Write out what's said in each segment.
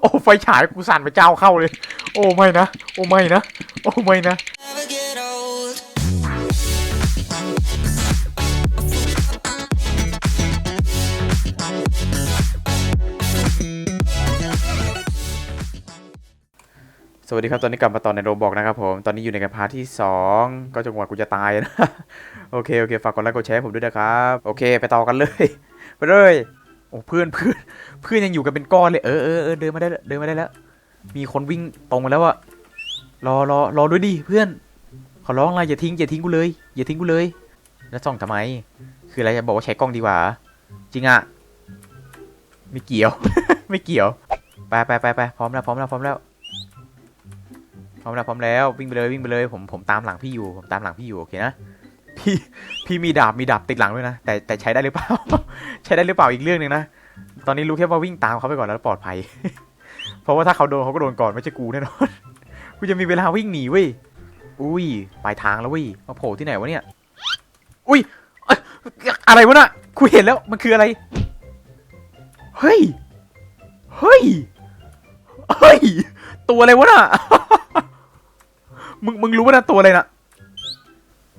โอ้ไฟฉายกูสั่นไปเจ้าเข้าเลย โอ้ไม่นะ โอ้ไม่นะ โอ้ไม่นะ never get old. สวัสดีครับ ตอนนี้กลับมาตอนในโรบอกนะครับผม ตอนนี้อยู่ในกันพาร์ทที่ 2 ก็จนกว่ากูจะตายนะ โอเค โอเค ฝากกดไลค์กดแชร์ให้ผมด้วยนะครับ โอเค ไปต่อกันเลย ไปเลย อ้เพื่อนเพื่อนเพื่อนยังอยู่กันเป็นก้อนเลยเออเออเออเดินมาได้เดินมาได้แล้ว มีคนวิ่งตรงมาแล้วอะรอรอรอด้วยดิเพื่อน ขอร้องอะไรอย่าทิ้งอย่าทิ้งกูเลยอย่าทิ้งกูเลย แล้วส่องทำไม คืออะไรจะบอกว่าใช้กล้องดีกว่า จริงอะไม่เกี่ยว ไม่เกี่ยวไปไปไปไปพร้อมแล้วพร้อมแล้วพร้อมแล้วพร้อมแล้วพร้อมแล้ววิ่งไปเลยวิ่งไปเลยผมผมตามหลังพี่อยู่ผมตามหลังพี่อยู่โอเคนะ พี่พี่มีดาบมีดาบติดหลังด้วยนะแต่แต่ใช้ได้หรือเปล่า ใช้ได้หรือเปล่าอีกเรื่องหนึ่งนะตอนนี้รู้แค่ว่าวิ่งตามเขาไปก่อนแล้วปลอดภัย เพราะว่าถ้าเขาโดนเขาก็โดนก่อนไม่ใช่กูแน่นอนกูจะมีเวลาวิ่งหนีเว้ยอุ้ยปลายทางแล้วเว้ยมาโผล่ที่ไหนวะเนี่ย อุ้ยเอ้ยอะไรวะน่ะกูเห็นแล้วมันคืออะไรเฮ้ยเฮ้ยเฮ้ยตัวอะไรวะน่ะมึงมึงรู้ว่านะตัวอะไรนะ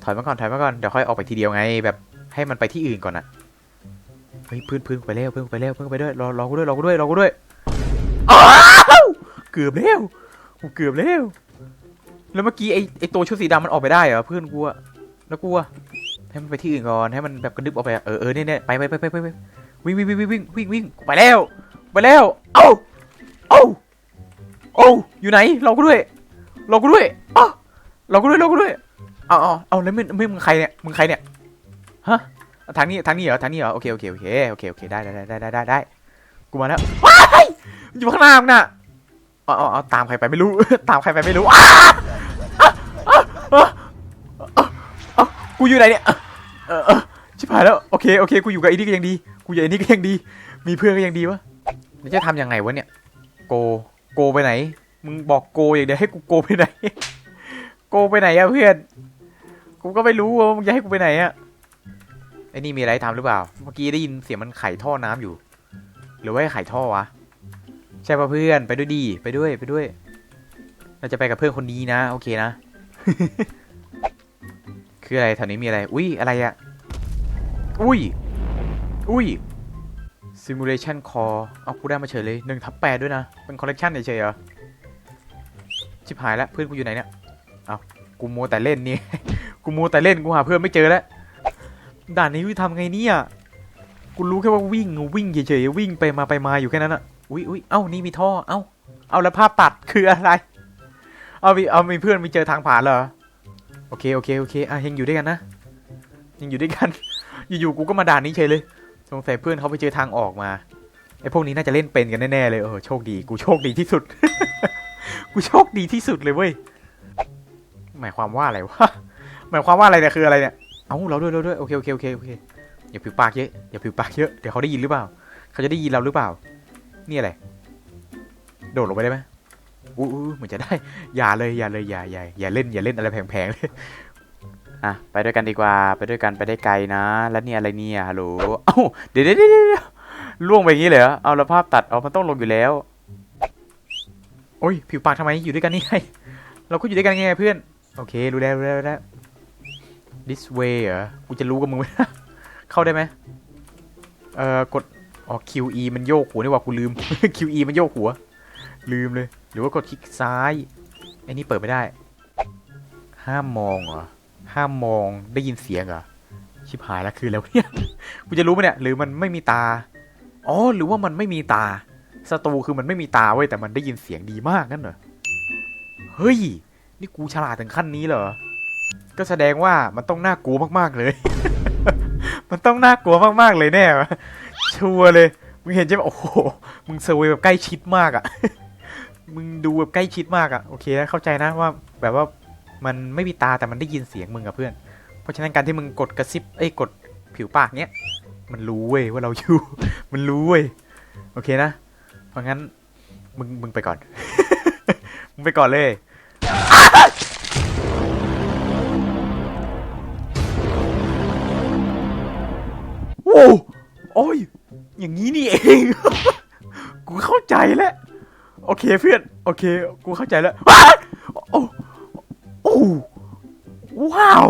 ถอยมาก่อนถอยมาก่อนเดี๋ยวค่อยออกไปทีเดียวไง แบบให้มันไปที่อื่นก่อนนะเฮ้ยพื้นพื้นไปเร็วพื้นไปเร็วพื้นไปด้วยรอรอกูด้วยรอกูด้วยรอกูด้วยอ้าวเกือบแล้วกูเกือบแล้วแล้วเมื่อกี้ไอไอตัวชุดสีดำมันออกไปได้เหรอเพื่อนกูอะแล้วกูอะให้มันไปที่อื่นก่อนให้มันแบบกระดึบออกไปเออเออเนี่ยเนี่ยไปไปไปไปไปวิ่งวิ่งวิ่งวิ่งวิ่งวิ่งวิ่งไปแล้วไปแล้วเอ้าเอ้าเอ้าอยู่ไหนรอกูด้วยรอกูด้วยอ้าเราก็ด้วยเราก็ด้วย เอาเอาเอาแล้วมึงมึงมึงใครเนี่ยมึงใครเนี่ยฮะทางนี้ทางนี้เหรอทางนี้เหรอโอเคโอเคโอเคโอเคโอเคได้ได้ได้ได้ได้ได้กูมาแล้วว้ายมันอยู่ข้างหน้ามึงน่ะเอาเอาเอาตามใครไปไม่รู้ ตามใครไปไม่รู้อ้าอ้าอ้าอ้าอ้าอ้ากูอยู่ไหนเนี่ยเออเออชิบหายแล้วโอเคโอเคกูอยู่กับไอ้นี่ก็ยังดี กูอยู่ไอ้นี่ก็ยังดี มีเพื่อนก็ยังดีวะแล้วจะทำยังไงวะเนี่ย โกโกไปไหน มึงบอกโกอย่างเดียวให้กูโกไปไหน โกไปไหนอะเพื่อน กูก็ไม่รู้ว่ามึงจะให้กูไปไหนอะไอ้นี่มีอะไรทำหรือเปล่า เมื่อกี้ได้ยินเสียงมันไขท่อน้ำอยู่ หรือว่าไขท่อวะ ใช่ป่ะเพื่อนไปด้วยดีไปด้วยไปด้วย เราจะไปกับเพื่อนคนนี้นะ โอเคนะ คืออะไรแถวนี้มีอะไร อุ้ยอะไรอะอุ้ย อุ้ย simulation core เอากูได้มาเฉยเลยหนึ่งทับแปดด้วยนะ เป็นคอลเลกชันเฉยๆเหรอ ชิบหายแล้วเพื่อนกูอยู่ไหนเนี่ย เอา กูมัวแต่เล่นนี่ กูมัวแต่เล่นกูหาเพื่อนไม่เจอแล้ว ด่านนี้วิทำไงเนี่ย กูรู้แค่ว่าวิ่งวิ่งเฉยๆวิ่งไปมาไปมาอยู่แค่นั้นอะอุ้ยอุ้ยเอ้านี่มีท่อ เอ้า เอาแล้วภาพตัดคืออะไร เอามีเอามีเพื่อนมีเจอทางผ่านเหรอ โอเคโอเคโอเคอะยังอยู่ด้วยกันนะยังอยู่ด้วยกัน อยู่ๆกูก็มาด่านนี้เฉยเลย สงสัยเพื่อนเขาไปเจอทางออกมาไอ้พวกนี้น่าจะเล่นเป็นกันแน่ๆเลยเออโชคดี กูโชคดีที่สุด กูโชคดีที่สุดเลยเว้ย หมายความว่าอะไรวะ หมายความว่าอะไรเนี่ยคืออะไรเนี่ย เอ้าเราด้วยเราด้วยโอเคโอเคโอเคโอเค อย่าผิวปากเยอะ อย่าผิวปากเยอะ เดี๋ยวเขาได้ยินหรือเปล่า เขาจะได้ยินเราหรือเปล่า นี่อะไร โดดลงไปได้ไหมอู้อู้เหมือนจะได้ อย่าเลยอย่าเลยอย่าอย่าอย่าเล่นอย่าเล่นอะไรแพงๆเลย อะไปด้วยกันดีกว่า ไปด้วยกันไปได้ไกลนะ แล้วนี่อะไรเนี่ยฮัลโหล เอ้าเดี๋ยวเดี๋ยวเดี๋ยวเดี๋ยวล่วงไปอย่างนี้เลยเหรอ เอาแล้วภาพตัด เอามันต้องลงอยู่แล้ว โอ้ยผิวปากทำไมอยู่ด้วยกันนี่ไงเราก็อยู่ด้วยกันไงเพื่อน โอเครู้แล้วรู้แล้วรู้แล้ว this way เหรอ กูจะรู้กับมึงไหม เข้าได้ไหมเอ่อกด อ๋อ QE มันโยกหัวนี่ว่ากูลืม QE มันโยกหัว ลืมเลย หรือว่ากดคลิกซ้าย ไอ้นี่เปิดไม่ได้ ห้ามมองเหรอ ห้ามมองได้ยินเสียงเหรอ ชิบหายแล้วคือแล้วเนี่ย กูจะรู้ไหมเนี่ย หรือมันไม่มีตา อ๋อ หรือว่ามันไม่มีตา ศัตรูคือมันไม่มีตาเว้ยแต่มันได้ยินเสียงดีมากนั่นเหรอ เฮ้ย นี่กูฉลาดถึงขั้นนี้เหรอ ก็แสดงว่ามันต้องน่ากลัวมากๆเลย มันต้องน่ากลัวมากๆเลยแน่ชัวร์เลย มึงเห็นใช่ไหมโอ้โห มึงเซอร์เวยแบบใกล้ชิดมากอะมึงดูแบบใกล้ชิดมากอะโอเคนะเข้าใจนะว่าแบบว่ามันไม่มีตาแต่มันได้ยินเสียงมึงอะเพื่อน เพราะฉะนั้นการที่มึงกดกระซิบเอ้ยกดผิวปากเนี้ย มันรู้เว้ยว่าเราอยู่ มันรู้เว้ย โอเคนะ เพราะงั้นมึงมึงไปก่อน มึงไปก่อนเลย โอ้โอ้ย อย่างนี้นี่เอง กูเข้าใจแล้ว โอเคเพื่อน โอเค กูเข้าใจแล้วว้าโอ้โอ้ว้าว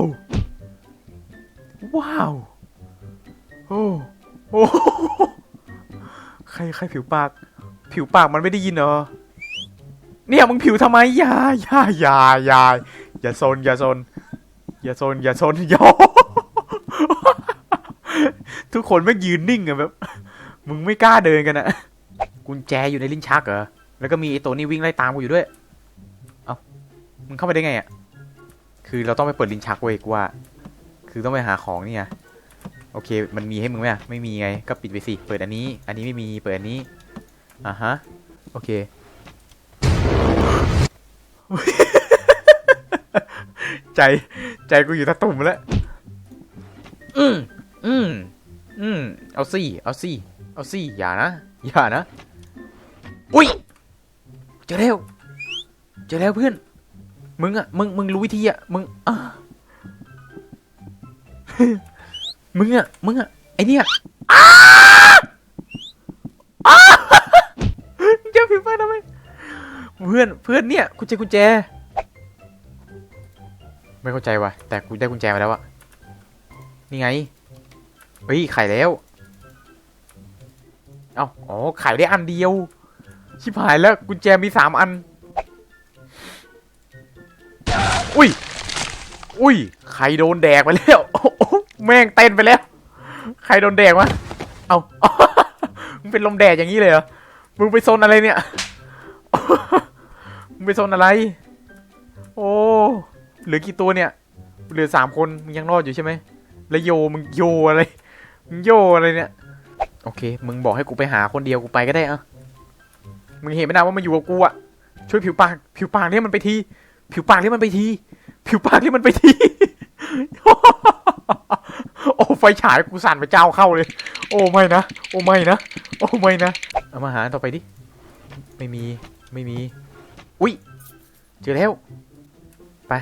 ว้าว โอ้โอ้ใครใครผิวปาก ผิวปากมันไม่ได้ยินเหรอ เนี่ยมึงผิวทำไมอย่าอย่าอย่าอย่าอย่าโซนอย่าโซนอย่าโซนอย่าโซนอย่าทุกคนไม่ยืนนิ่งอะแบบ มึงไม่กล้าเดินกันอะกุญแจอยู่ในลิ้นชักเหรอแล้วก็มีไอ้ตัวนี้วิ่งไล่ตามกูอยู่ด้วย เอ้ามึงเข้าไปได้ไงอะคือเราต้องไปเปิดลิ้นชักเว้ยกูว่า คือต้องไปหาของนี่ไงโอเค มันมีให้มึงไหมไม่มีไง ก็ปิดไปสิ เปิดอันนี้ อันนี้ไม่มี เปิดอันนี้ อ่าฮะ โอเค ใจ ใจกูอยู่ตะตุ่มแล้ว อืมอืมอืมเอาสิเอาสิเอาสิอย่านะ อย่านะ อุ้ย เจอแล้ว เจอแล้วเพื่อน มึงอะมึง มึงรู้วิธีอะมึงอะมึงอะมึงอะไอเนี่ยอ้าอ้าผิดพลาทำไม เพื่อน เพื่อนเนี่ยกุญแจกุญแจ ไม่เข้าใจว่ะ แต่กูได้กุญแจมาแล้วอะนี่ไง เฮ้ย ไขแล้ว เอ้า อ๋อ ไขได้อันเดียว ชิบหายแล้ว กุญแจมีสามอัน อุ้ย อุ้ยใครโดนแดกไปแล้วโอ้โหแม่งเต้นไปแล้วใครโดนแดกวะ เอ้ามึงเป็นลมแดดอย่างนี้เลยเหรอ มึงไปโซนอะไรเนี่ย มึงไปโซนอะไร โอ้ เหลือกี่ตัวเนี่ย เหลือสามคนมึงยังรอดอยู่ใช่ไหมแล้วโยมึงโยอะไร มึงโยอะไรเนี่ย โอเค มึงบอกให้กูไปหาคนเดียวกูไปก็ได้อะมึงเห็นไหมนะว่ามันอยู่กับกูอะช่วยผิวปาก ผิวปากเรียกมันไปที ผิวปากเรียกมันไปที ผิวปากเรียกมันไปที โอ้ไฟฉายกูสั่นไปเจ้าเข้าเลย โอ้ไม่นะ โอ้ไม่นะ โอ้ไม่นะ เอามาหาต่อไปดิ ไม่มี ไม่มี อุ้ยเจอแล้ว ไป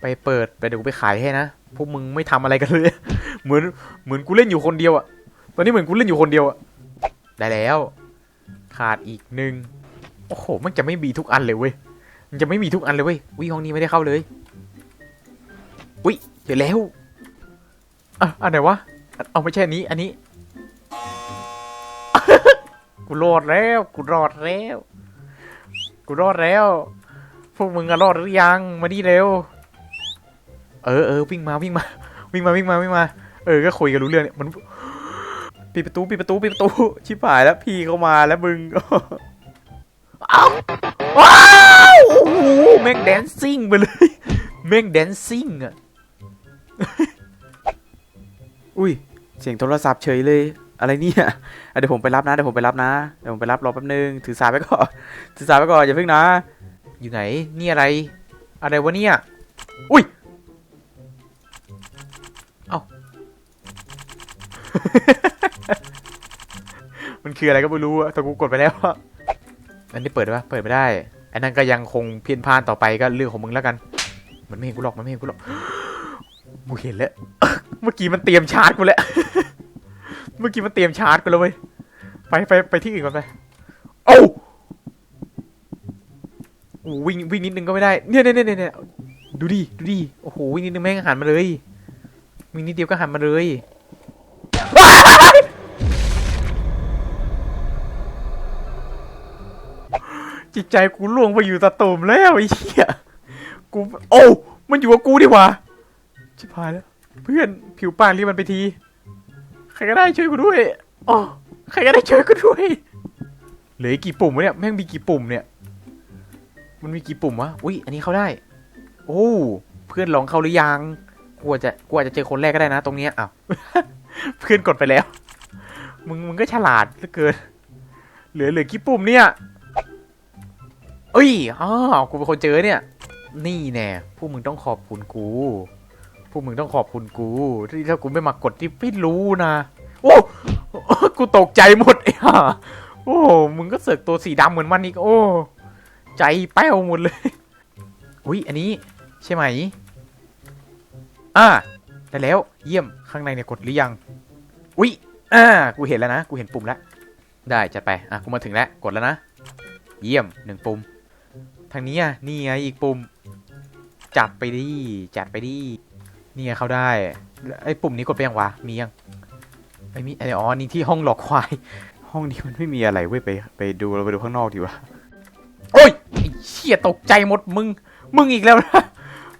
ไปเปิดไปเดี๋ยวกูไปขายให้นะพวกมึงไม่ทำอะไรกันเลย เหมือนเหมือนกูเล่นอยู่คนเดียวอะตอนนี้เหมือนกูเล่นอยู่คนเดียวอะได้แล้ว ขาดอีกหนึ่งโอ้โหมันจะไม่มีทุกอันเลยเว้ยมันจะไม่มีทุกอันเลยเว้ยวิห้องนี้ไม่ได้เข้าเลยอุ้ยเจอแล้วอะอันไหนวะเอาไม่ใช่อันนี้ อันนี้กูรอดแล้วกูรอดแล้วกูรอดแล้ว พวกมึงอะรอดหรือยังมานี่เร็ว เออเออวิ่งมาวิ่งมา วิ่งมาวิ่งมาวิ่งมา เออก็คุยกันรู้เรื่องเนี่ยมันปิดประตูปิดประตูปิดประตูชิบหายแล้วพี่เข้ามาแล้วมึงเอ้าว้าวโอ้โหแม่งแดนซิ่งไปเลยแม่งแดนซิ่งอะอุ้ยเสียงโทรศัพท์เฉยเลยอะไรเนี่ยอะเดี๋ยวผมไปรับนะเดี๋ยวผมไปรับนะเดี๋ยวผมไปรับรอแป๊บนึงถือสายไปก่อนถือสายไปก่อนอย่าเพิ่งนะ อยู่ไหนนี่อะไร อะไรวะเนี่ยอุ้ย มันคืออะไรก็ไม่รู้อะแต่กูกดไปแล้วอะอันนี้เปิดได้ปะเปิดไม่ได้ อันนั้นก็ยังคงเพี้ยนพานต่อไปก็เรื่องของมึงแล้วกัน มันไม่เห็นกูหรอก มันไม่เห็นกูหรอกกูเห็นแล้ว เมื่อกี้มันเตรียมชาร์จกูแล้ว เมื่อกี้มันเตรียมชาร์จกูแล้วเว้ย ไปไปไปที่อื่นก่อนไปโอ้าโอ้วิ่งวิ่งนิดนึงก็ไม่ได้ เนี่ยเนี่ยเนี่ยเนี่ยดูดิ ดูดิ โอ้โห วิ่งนิดนึงแม่งหันมาเลย วิ่งนิดเดียวก็หันมาเลย จิตใจกูล่วงไปอยู่ตะตุ่มแล้วไอ้เหี้ยกูโอ้มันอยู่กับกูดีกว่าชิบหายแล้ว เพื่อนผิวปากรียกมันไปที ใครก็ได้ช่วยกูด้วยอ๋อใครก็ได้ช่วยกูด้วยเหลือกี่ปุ่มวะเนี่ยแม่งมีกี่ปุ่มเนี่ย มันมีกี่ปุ่มวะอุ้ยอันนี้เข้าได้ โอ้เพื่อนลองเข้าหรือยังกลัวจะกลัวจะเจอคนแรกก็ได้นะ ตรงเนี้ยอ้าวเพื่อนกดไปแล้ว มึงมึงก็ฉลาดเหลือเกินเหลือเหลือกี่ปุ่มเนี่ย อ้ยอ้าวกูเป็นคนเจอเนี่ย นี่แน่พวกมึงต้องขอบคุณกูพวกมึงต้องขอบคุณกู ที่ถ้ากูไม่มากดที่ไม่รู้นะ โอ้กูตกใจหมดไอ้ห่าโอ้มึงก็เสือกตัวสีดำเหมือนมันอีกโอ้ ใจแป้วหมดเลย อุ้ยอันนี้ ใช่ไหม อ่าได้แล้วเยี่ยมข้างในเนี่ยกดหรือยัง อุ้ยอ่ากูเห็นแล้วนะ กูเห็นปุ่มแล้ว ได้จัดไป อะกูมาถึงแล้ว กดแล้วนะ เยี่ยมหนึ่งปุ่ม ทางนี้อะนี่ไงอีกปุ่ม จัดไปดิจัดไปดินี่ไงเข้าได้ไอ้ปุ่มนี้กดไปยังวะมียังไอ้มีไอ้อ๋อนี่ที่ห้องหลอกควาย ห้องนี้มันไม่มีอะไรเว้ยไป ไปดูเราไปดูข้างนอกดีกว่าโอ้ยไอ้เชี่ยตกใจหมดมึง มึงอีกแล้วนะ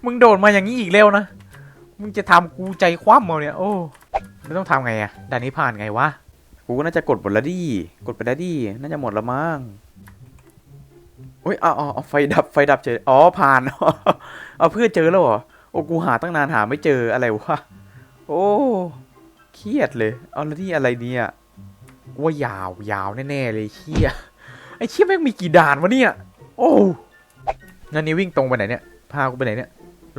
มึงโดดมาอย่างนี้อีกแล้วนะมึงจะทำกูใจคว่ำเอาเนี่ยโอ้ไม่ต้องทำไงอะด่านนี้ผ่านไงวะกูก็น่าจะกดหมดแล้วดิกดไปแล้วดิน่าจะหมดแล้วมั้ง อ้ยอาเอไฟดับไฟดับเจออ๋อผ่านเอาเพื่อเจอแล้วเหรอโอ้กูหาตั้งนานหาไม่เจออะไรวะโอ้เครียดเลยเอาแล้วนี่อะไรเนี่ยว่ายาวยาวแน่ๆเลยเครียดไอ้เชี่ยแม่งมีกี่ด่านวะเนี่ยโอ้นั่นนี่วิ่งตรงไปไหนเนี่ยพากูไปไหนเนี่ย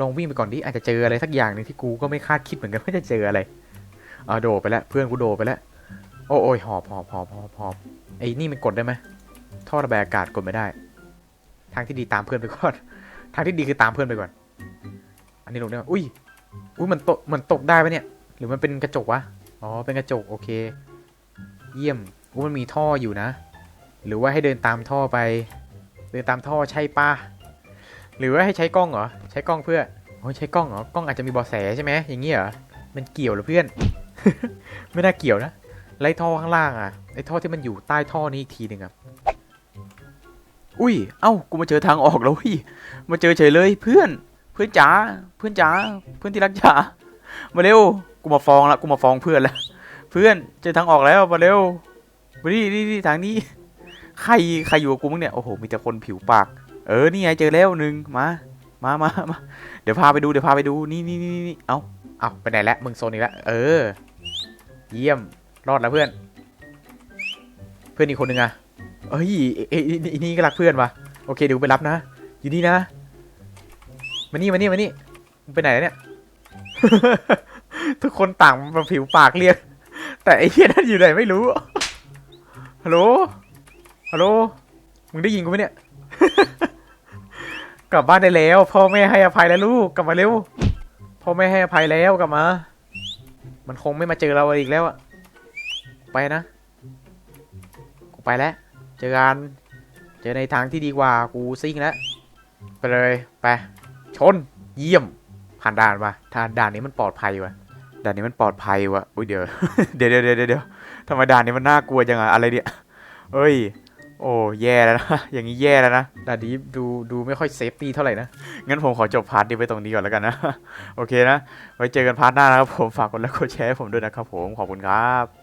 ลองวิ่งไปก่อนดิอาจจะเจออะไรสักอย่างหนึ่งที่กูก็ไม่คาดคิดเหมือนกันว่าจะเจออะไรอ่าโดไปแล้วเพื่อนกูโดไปแล้วโอ้โอ้ยหอบหอบหอบหอบหอบไอ้นี่มันกดได้ไหมท่อระบายอากาศกดไม่ได้ ทางที่ดีตามเพื่อนไปก่อน ทางที่ดีคือตามเพื่อนไปก่อน อันนี้ลงได้ไหมอุ้ย อุ้ยมันตกมันตกได้ปะเนี่ย หรือมันเป็นกระจกวะ อ๋อ เป็นกระจก โอเค เยี่ยม อุ้ยมันมีท่ออยู่นะ หรือว่าให้เดินตามท่อไป เดินตามท่อใช่ปะหรือว่าให้ใช้กล้องเหรอ ใช้กล้องเพื่อโอ้ยใช้กล้องเหรอ กล้องอาจจะมีบอแสใช่ไหมอย่างงี้เหรอ มันเกี่ยวหรอเพื่อน ไม่น่าเกี่ยวนะ ไล่ท่อข้างล่างอะ ไอ้ท่อที่มันอยู่ใต้ท่อนี้อีกทีหนึ่งอะ อุ้ย เอ้า กูมาเจอทางออกแล้วเฮ้ยมาเจอเฉยเลย เพื่อน เพื่อนจ๋า เพื่อนจ๋า เพื่อนที่รักจ๋า มาเร็ว กูมาฟ้องละ กูมาฟ้องเพื่อนละ เพื่อนเจอทางออกแล้ว มาเร็วมาดิดิดิทางนี้ ใคร ใครอยู่กับกูมั้งเนี่ย โอ้โห มีแต่คนผิวปาก เออ นี่ไงเจอแล้วหนึ่งมา มามามา เดี๋ยวพาไปดู เดี๋ยวพาไปดู นี่นี่นี่นี่เอาเอาไปไหนแล้วมึงโซนอีกแล้วเออ เยี่ยม รอดแล้วเพื่อน เพื่อนอีกคนนึงอะ เอ้ยเอ้ยนี่ก็รักเพื่อนวะโอเคเดี๋ยวไปรับนะ อยู่นี่นะ มานี่มานี่มานี่มึงไปไหนเนี่ย ทุกคนต่างมาผิวปากเรียก แต่ไอ้เหี้ยนั่นอยู่ไหนไม่รู้ ฮัลโหล ฮัลโหล มึงได้ยินกูไหมเนี่ย กลับบ้านได้แล้ว พ่อแม่ให้อภัยแล้วลูก กลับมาเร็ว พ่อแม่ให้อภัยแล้วกลับมา มันคงไม่มาเจอเราอีกแล้วอะไปนะ กูไปแล้ว เจอกันเจอในทางที่ดีกว่ากูซิ่งแล้วไปเลยไปชนเยี่ยมผ่านด่านว่ะทาด่านนี้มันปลอดภัยว่ะด่านนี้มันปลอดภัยว่ะอุ้ยเดี๋ยวเดี๋ยวเดี๋ยวเดี๋ยวเดี๋ยวทำไมด่านนี้มันน่ากลัวจังอะอะไรเนี่ยเอ้ย โอ้แย่แล้วนะ อย่างนี้แย่แล้วนะด่านนี้ดูดูไม่ค่อยเซฟตี้เท่าไหร่นะ งั้นผมขอจบพาร์ทนี้ไปตรงนี้ก่อนแล้วกันนะ โอเคนะ ไว้เจอกันพาร์ทหน้านะครับผม ฝากกดไลค์กดแชร์ผมด้วยนะครับผม ขอบคุณครับ